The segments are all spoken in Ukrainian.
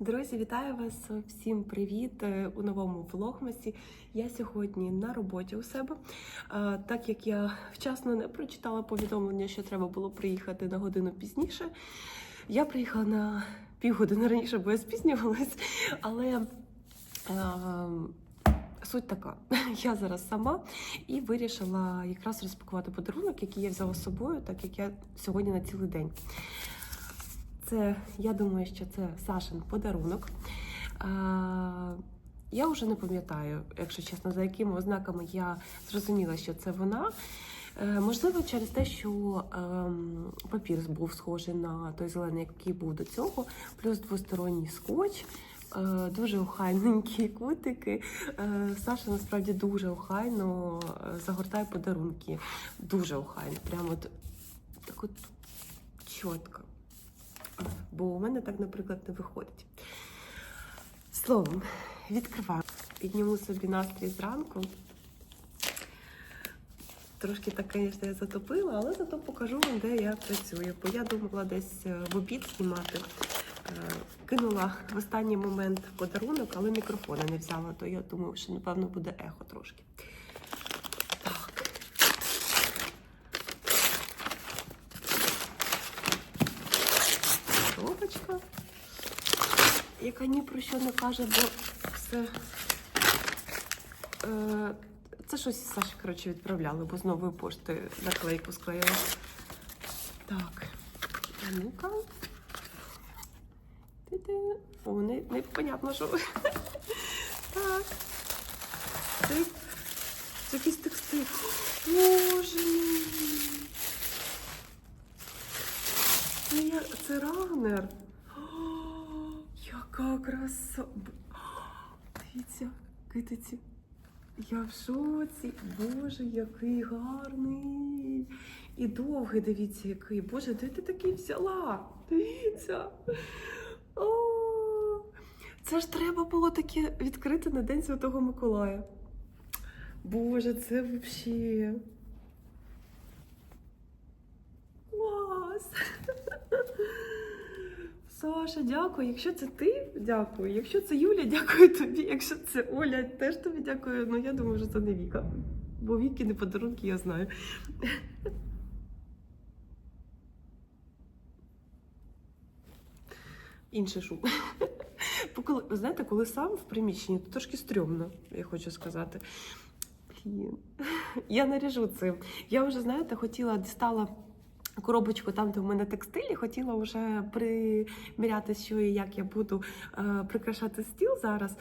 Друзі, вітаю вас! Всім привіт е, у новому влогмасі. Я сьогодні на роботі у себе. Так як я вчасно не прочитала повідомлення, що треба було приїхати на годину пізніше. Я приїхала на півгодини раніше, бо я спізнювалась. Але суть така: я зараз сама і вирішила якраз розпакувати подарунок, який я взяла з собою, так як я сьогодні на цілий день. Це, я думаю, що це Сашин подарунок. А, я вже не пам'ятаю, якщо чесно, за якими ознаками я зрозуміла, що це вона. Е, можливо, через те, що ем, папір був схожий на той зелений, який був до цього, плюс двосторонній скотч. е, Дуже охайненькі кутики. Е, Саша насправді дуже охайно е, загортає подарунки. Дуже охайно. Прямо от так от чітко. Бо у мене так, наприклад, не виходить. Словом, відкриваю. Підніму собі настрій зранку. Трошки так, звісно, я затопила, але зато покажу вам, де я працюю. Бо я думала десь е, в обід знімати. Е, Кинула в останній момент подарунок, але мікрофона не взяла, то я думаю, що напевно буде ехо трошки. Так. Коробочка, яка ні про що не каже, бо все. Е, це щось Саші, коротше, відправляли, бо з нової пошти наклейку склеїла. Так, а ну-ка. О, не, не що. Так. Це, це якийсь текстиль. Боже мій. Це, я- це ранер. Яка краса. Дивіться, китиці. Я в шоці. Боже, який гарний. І довгий, дивіться, який. Боже, де ти такий взяла? Дивіться. О, це ж треба було таке відкрити на День Святого Миколая. Боже, це взагалі. Клас! Саша, дякую. Якщо це ти, дякую. Якщо це Юля, дякую тобі. Якщо це Оля, теж тобі дякую. Ну я думаю, що це не Віка. Бо Віки не подарунки, я знаю. Інший шум. Коли, знаєте, коли сам в приміщенні, то трошки стрьомно, я хочу сказати. Блін. Я наріжу цим. Я вже, знаєте, хотіла дістала коробочку там, де в мене текстилі, хотіла вже приміряти, що і як я буду е, прикрашати стіл зараз.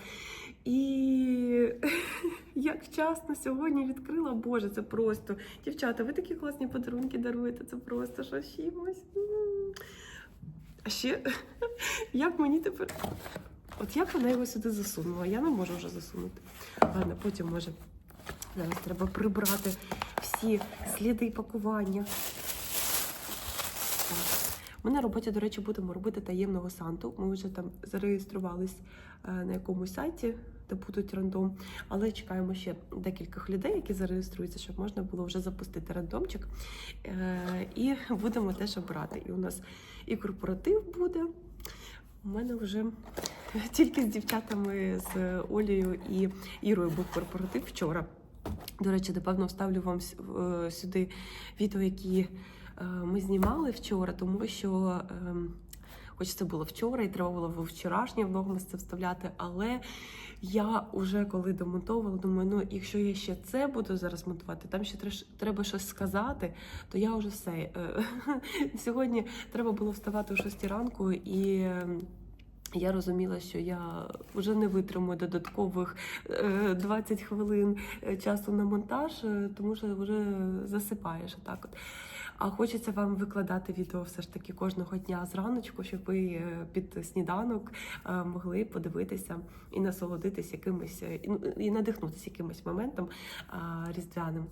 І як вчасно сьогодні відкрила, Боже, це просто. Дівчата, ви такі класні подарунки даруєте, це просто щось чимось. А ще, як мені тепер. От як вона його сюди засунула? Я не можу вже засунути. Ладно, потім може. Зараз треба прибрати всі сліди пакування. Ми на роботі, до речі, будемо робити таємного санту. Ми вже там зареєструвались е, на якомусь сайті, де будуть рандом. Але чекаємо ще декількох людей, які зареєструються, щоб можна було вже запустити рандомчик. Е, І будемо теж обирати. І у нас і корпоратив буде. У мене вже тільки з дівчатами, з Олею і Ірою був корпоратив вчора. До речі, напевно, вставлю вам е, сюди відео, які ми знімали вчора, тому що. ем, Хоч це було вчора, і треба було вчорашнє влогмас це вставляти. Але я вже коли домонтовувала, думаю, ну якщо я ще це буду зараз монтувати, там ще треба щось сказати, то я вже все. Е, Сьогодні треба було вставати о 6 ранку і. ем, Я розуміла, що я вже не витримую додаткових е, 20 хвилин е, часу на монтаж, е, тому що вже засипаєш отак. От. А хочеться вам викладати відео все ж таки кожного дня зраночку, щоб ви е, під сніданок е, могли подивитися і насолодитись якимось е, і- і надихнутися якимось моментом різдвяним.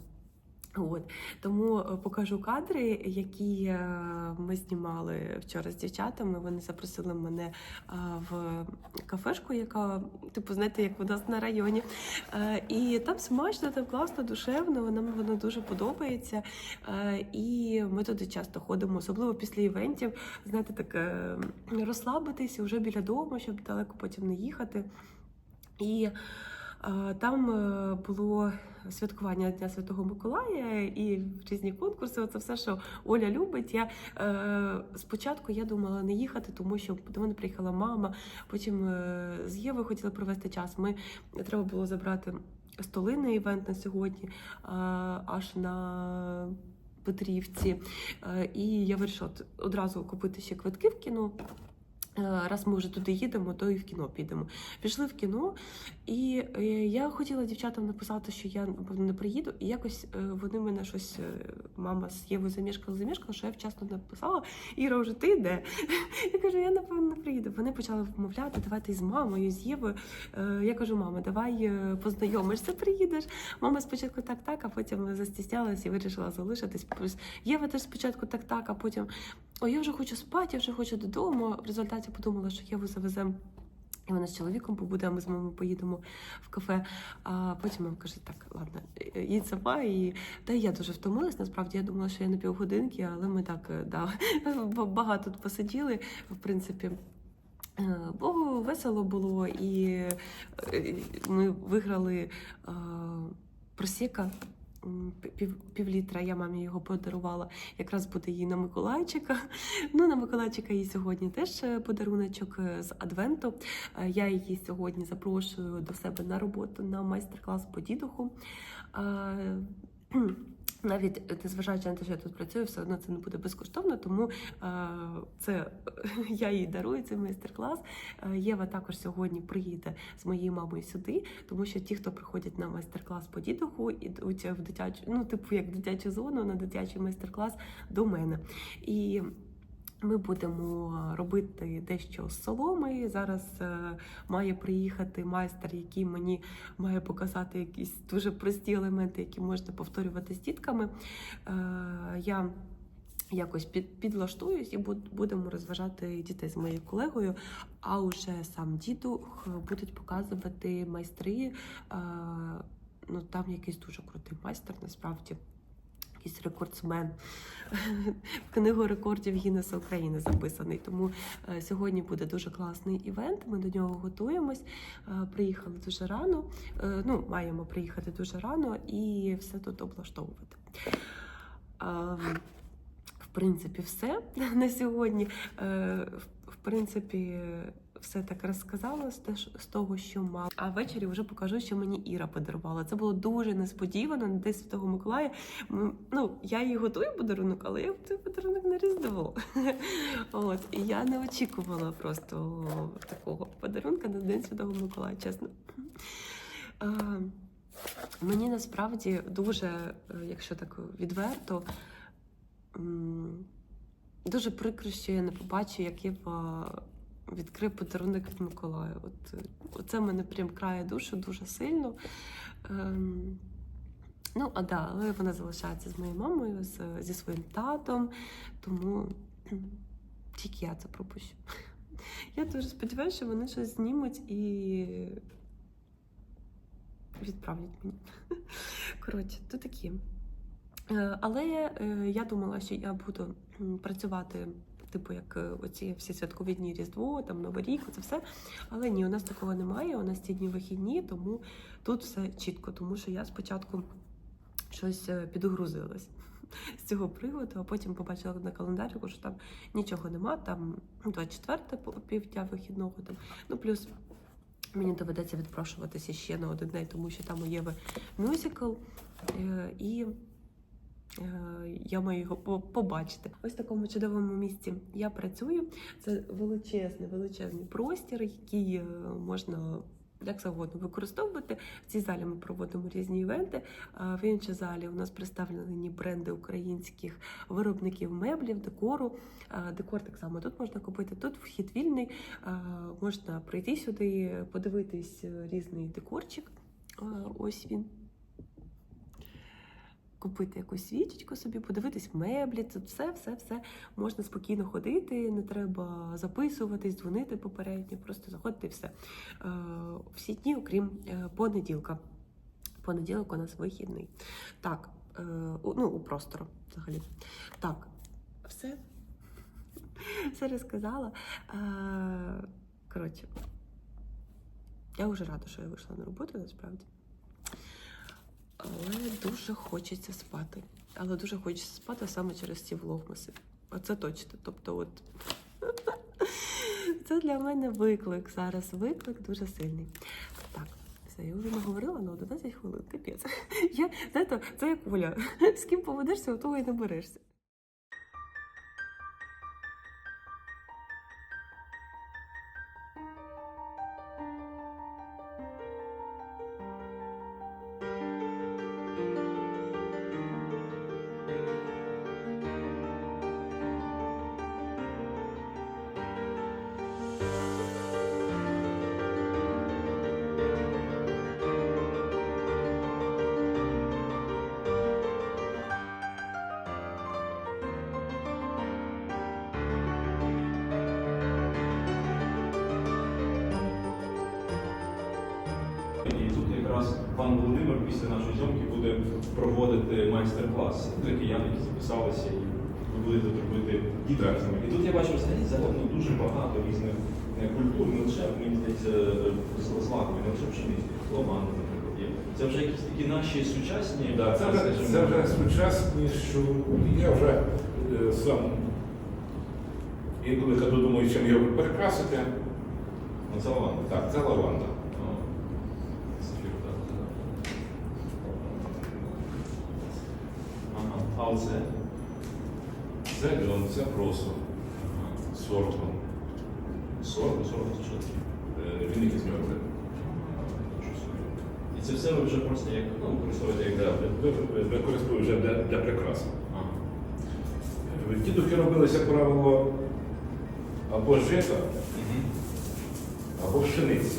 От тому е, покажу кадри, які е, ми знімали вчора з дівчатами. Вони запросили мене е, в кафешку, яка, типу, знаєте, як у нас на районі. І там смачно, там класно, душевно. Нам воно дуже подобається. І ми туди часто ходимо, особливо після івентів. Знаєте, так розслабитися вже біля дому, щоб далеко потім не їхати. І там е, було святкування Дня Святого Миколая і різні конкурси. Оце все, що Оля любить. Я е, спочатку я думала не їхати, тому що до мене приїхала мама. Потім е, з Євою хотіли провести час. Ми треба було забрати столи на івент на сьогодні, аж на Петрівці. І я вирішила одразу купити ще квитки в кіно. Е, Раз ми вже туди їдемо, то і в кіно підемо. Пішли в кіно, і е, я хотіла дівчатам написати, що я не приїду. І якось е, вони мене щось, мама з Євою замішкала, замішкала, що я вчасно написала. Іра, вже ти йде? Я кажу, я напевно не приїду. Вони почали вмовляти, давайте із мамою, з Євою. Я кажу, мама, давай познайомишся, приїдеш. Мама спочатку так, так, а потім застіснялась і вирішила залишитись. Єва теж спочатку так, так, а потім ой, я вже хочу спати, я вже хочу додому. В результаті подумала, що Єву завеземо. І вона з чоловіком побуде, ми з мамою поїдемо в кафе. А потім мама каже: так, ладно, їдь сама. І та я дуже втомилась. Насправді я думала, що я на півгодинки, але ми так е, да, багато тут посиділи. В принципі, Е, Бо весело було, і е, ми виграли просіка. М, Пів, літра я мамі його подарувала. Якраз буде їй на Миколайчика. Ну, на Миколайчика їй сьогодні теж е, подаруночок е, з Адвенту. Е, Я її сьогодні запрошую до себе на роботу на майстер-клас по дідуху. Навіть незважаючи на те, що я тут працюю, все одно це не буде безкоштовно, тому е, це я їй дарую цей майстер-клас. Е, Єва також сьогодні приїде з моєю мамою сюди, тому що ті, хто приходять на майстер-клас по дідуху, ідуть в дитячу, ну типу як дитячу зону на дитячий майстер-клас до мене. І ми будемо робити дещо з соломи. Зараз е, має приїхати майстер, який мені має показати якісь дуже прості елементи, які можна повторювати з дітками. Е, я якось під, підлаштуюсь і буд- будемо розважати дітей з моєю колегою. А уже сам дідух будуть показувати майстри. Е, ну там якийсь дуже крутий майстер, насправді. Якийсь рекордсмен в книгу рекордів Гіннеса України записаний. Тому е, сьогодні буде дуже класний івент. Ми до нього готуємось. Е, приїхали дуже рано. Е, ну, маємо приїхати дуже рано і все тут облаштовувати. В принципі, все на сьогодні. В принципі, все так розказала з того, що мала. А ввечері вже покажу, що мені Іра подарувала. Це було дуже несподівано на День Святого Миколая. Ну, я їй готую подарунок, але я цей подарунок на Різдво. От, і я не очікувала просто такого подарунка на День Святого Миколая, чесно. Мені насправді дуже, е, якщо так відверто, дуже прикро, що я не побачу, як Єва відкрив подарунок від Миколая. От, е, оце мене прям крає душу дуже сильно. Ем, ну, а да, але вона залишається з моєю мамою, з, зі своїм татом, тому тільки я це пропущу. Я дуже сподіваюся, що вони щось знімуть і відправлять мені. Коротше, то такі. Е, Але е, я думала, що я буду працювати, типу, як е, оці всі святкові дні Різдво, там Новий рік, це все. Але ні, у нас такого немає. У нас ці дні вихідні, тому тут все чітко, тому що я спочатку щось е, підгрузилась з цього приводу, а потім побачила на календаріку, що там нічого нема, там 24 по- півдня вихідного, там, ну плюс. Мені доведеться відпрошуватися ще на один день, тому що там у Єви мюзикл, е, і я маю його побачити. Ось в такому чудовому місці я працюю. Це величезний, величезний простір, який е, можна. Як завгодно використовувати. В цій залі ми проводимо різні івенти. В іншій залі у нас представлені бренди українських виробників меблів, декору. Декор так само тут можна купити. Тут вхід вільний. Можна прийти сюди, подивитись е, різний декорчик. Ось він. Купити якусь свічечку собі, подивитись меблі. Це все, все, все можна спокійно ходити, не треба записуватись, дзвонити попередньо, просто заходити і все. Е, Всі дні, окрім е, понеділка. Понеділок у нас вихідний. Так, е, ну, у простору взагалі. Так, все. Все розказала. Коротше, я вже рада, що я вийшла на роботу насправді. Але дуже хочеться спати. Але дуже хочеться спати саме через ці влогмаси. Оце точно. Тобто, от це для мене виклик зараз. Виклик дуже сильний. Так, все, я вже наговорила на 11 хвилин. Капець. Я, знаєте, це як Оля. З ким поведешся, у того і наберешся. Проводити майстер-клас для киян, які записалися, і ви будете робити дідраксами. І тут я бачу взагалі загалом дуже багато різних е, культур, не лише мені здається з- не лише пшениці, ломани, наприклад, є. Це вже якісь такі наші сучасні, Да, це, скажімо, це вже сучасні, що я вже е, сам інколи ходу думаю, чим його перекрасити. Ну, це лаванда. Так, це лаванда. О, Сафір, так, так. Ага. Це льон, це просто Ага. сорт. Це що таке? Е, Він якийсь мертвий. І це все ви вже просто як ну, використовуєте як для. Використовую вже для, для прикраси. Ага. Ті духи робилися, як правило, або жита, або пшениці.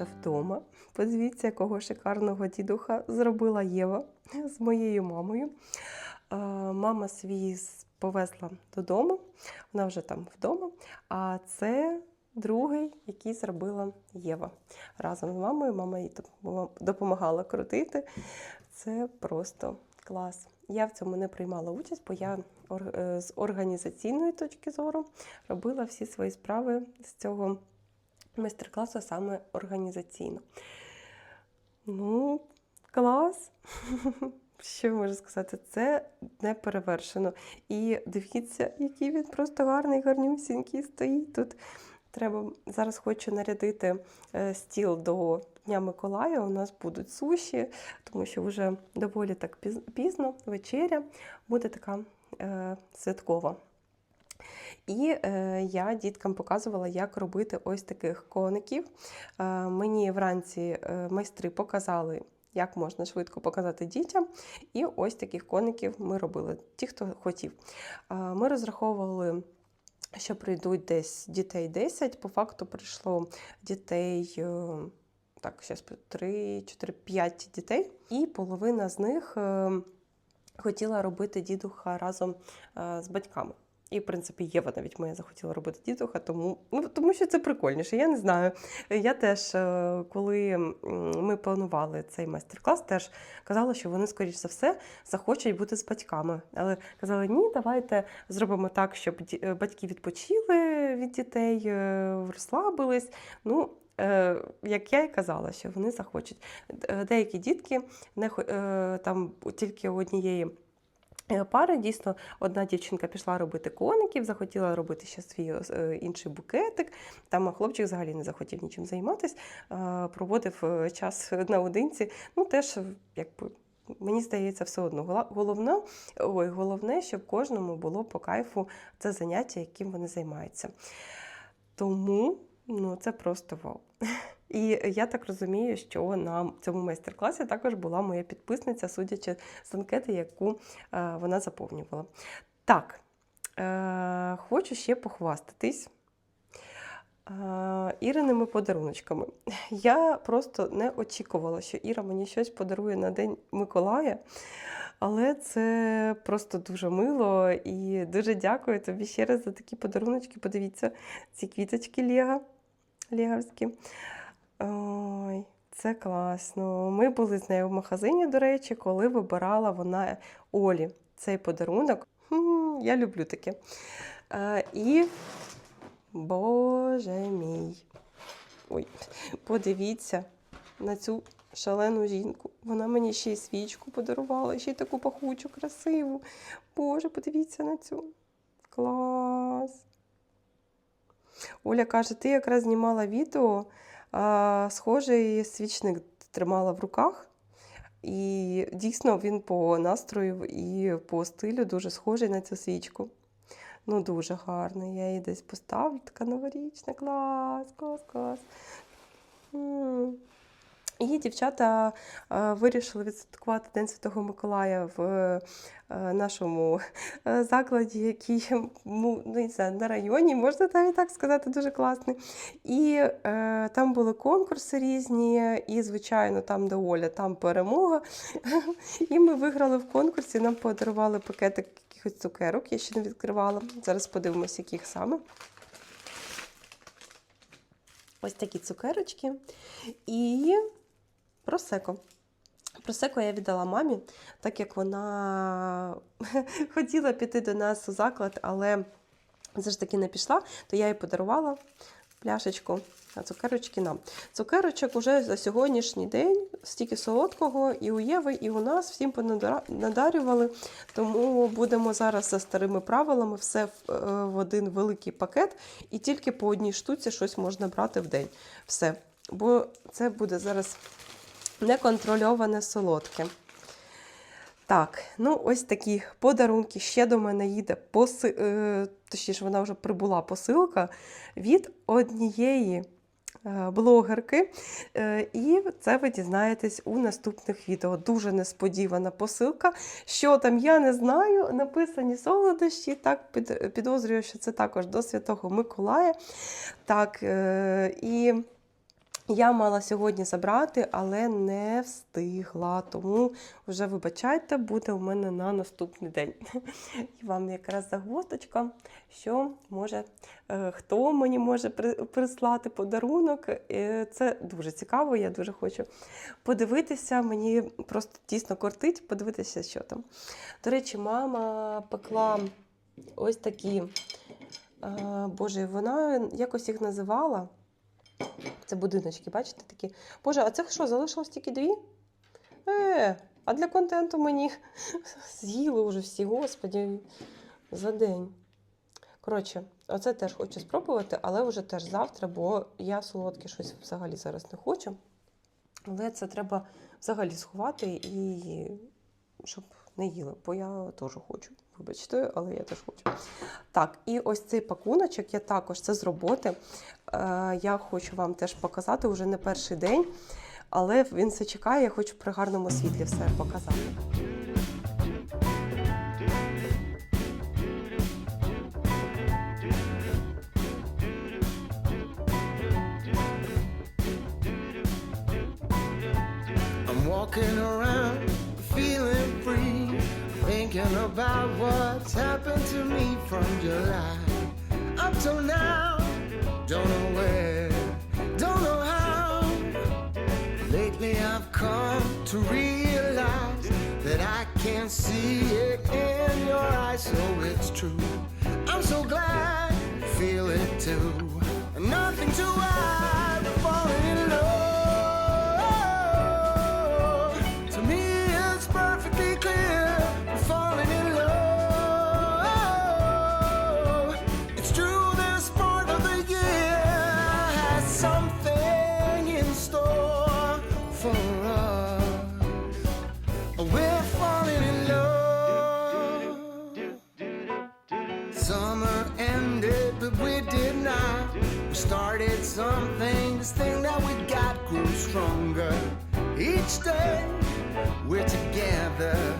Ми вдома. Подивіться, якого шикарного дідуха зробила Єва з моєю мамою. Мама свій повезла додому, вона вже там вдома. А це другий, який зробила Єва разом з мамою. Мама їй допомагала крутити. Це просто клас. Я в цьому не приймала участь, бо я е, з організаційної точки зору робила всі свої справи з цього майстер-класу саме організаційно. Ну, клас. Що можу сказати? Це не перевершено. І дивіться, який він просто гарний, гарнюсінький стоїть тут. Треба зараз хочу нарядити е, стіл до Дня Миколая. У нас будуть суші, тому що вже доволі так пізно, вечеря буде така е, святкова. І е, я діткам показувала, як робити ось таких коників. Е, мені вранці е, майстри показали, як можна швидко показати дітям. І ось таких коників ми робили, ті, хто хотів. Е, ми розраховували. Що прийдуть десь дітей 10, по факту прийшло дітей е, так, зараз 3, 4, 5 дітей, і половина з них хотіла робити дідуха разом з батьками. І, в принципі, Єва навіть моя захотіла робити дідуха, тому, ну, тому що це прикольніше. Я не знаю. Я теж, е, коли ми планували цей майстер-клас, теж казала, що вони, скоріш за все, захочуть бути з батьками. Але казали, ні, давайте зробимо так, щоб е, батьки відпочили від дітей, е, розслабились. Ну, як я і казала, що вони захочуть. Деякі дітки не там тільки однієї. Е, Пари дійсно одна дівчинка пішла робити коників, захотіла робити ще свій е, інший букетик. Там хлопчик взагалі не захотів нічим займатися, е, проводив е, час наодинці. Ну теж е, якби мені здається, все одно головне, ой, головне, щоб кожному було по кайфу це заняття, яким вони займаються. Тому ну, це просто вау. І я так розумію, що на цьому майстер-класі також була моя підписниця, судячи з анкети, яку е, вона заповнювала. Так, е, хочу ще похвастатись. е, Іриними подаруночками. Я просто не очікувала, що Іра мені щось подарує на День Миколая. Але це просто дуже мило і дуже дякую тобі ще раз за такі подаруночки. Подивіться, ці квіточки Лего, леговські. Ой, це класно. Ми були з нею в магазині, до речі, коли вибирала вона Олі цей подарунок. Я люблю таке. Е, І, боже мій. Ой, подивіться на цю шалену жінку. Вона мені ще й свічку подарувала, ще й таку пахучу, красиву. Боже, подивіться на цю. Клас. Оля каже, ти якраз знімала відео, схожий свічник тримала в руках. І дійсно він по настрою і по стилю дуже схожий на цю свічку. Ну, дуже гарний. Я її десь поставлю, така новорічна, клас, клас, клас. М. І дівчата е, вирішили відсвяткувати День Святого Миколая в е, нашому е, закладі, який ну, не знаю, на районі, можна навіть так сказати, дуже класний. І е, там були конкурси різні, і, звичайно, там, де Оля, там перемога. І ми виграли в конкурсі, нам подарували пакетик якихось цукерок, я ще не відкривала. Зараз подивимося, яких саме. Ось такі цукерочки. І просеко. Просеко я віддала мамі, так як вона хотіла піти до нас у заклад, але все ж таки не пішла, то я їй подарувала пляшечку, а цукерочки нам. Цукерочок уже за сьогоднішній день стільки солодкого і у Єви, і у нас всім понадара- надарювали. Тому будемо зараз за старими правилами все е, в один великий пакет, і тільки по одній штуці щось можна брати в день. Все. Бо це буде зараз неконтрольоване солодке. Так, ну ось такі подарунки. Ще до мене їде поси... е, точніше, вона вже прибула посилка від однієї е, блогерки. Е, І це ви дізнаєтесь у наступних відео. Дуже несподівана посилка. Що там, я не знаю. Написані солодощі. Так, підозрюю, що це також до Святого Миколая. Так, і. Я мала сьогодні забрати, але не встигла. Тому вже вибачайте, буде у мене на наступний день. І вам якраз загвоздочка, що може е, хто мені може прислати подарунок. Це дуже цікаво. Я дуже хочу подивитися. Мені просто дійсно кортить подивитися, що там. До речі, мама пекла ось такі. е, Боже, вона якось їх називала. Це будиночки, бачите, такі. Боже, а це що, залишилось тільки дві? Е, а для контенту мені з'їли вже всі, господі, за день. Коротше, оце теж хочу спробувати, але вже теж завтра, бо я солодке щось взагалі зараз не хочу. Але це треба взагалі сховати і щоб не їли, бо я теж хочу. Вибачте, але я теж хочу. Так, і ось цей пакуночок я також це з роботи. Е, Я хочу вам теж показати вже не перший день, але він все чекає, я хочу при гарному світлі все показати. Walking around about what's happened to me from July up till now. Don't know where, don't know how. Lately I've come to realize that I can't see it in your eyes, so it's true. I'm so glad feel it too. Nothing to hide, stronger each day we're together.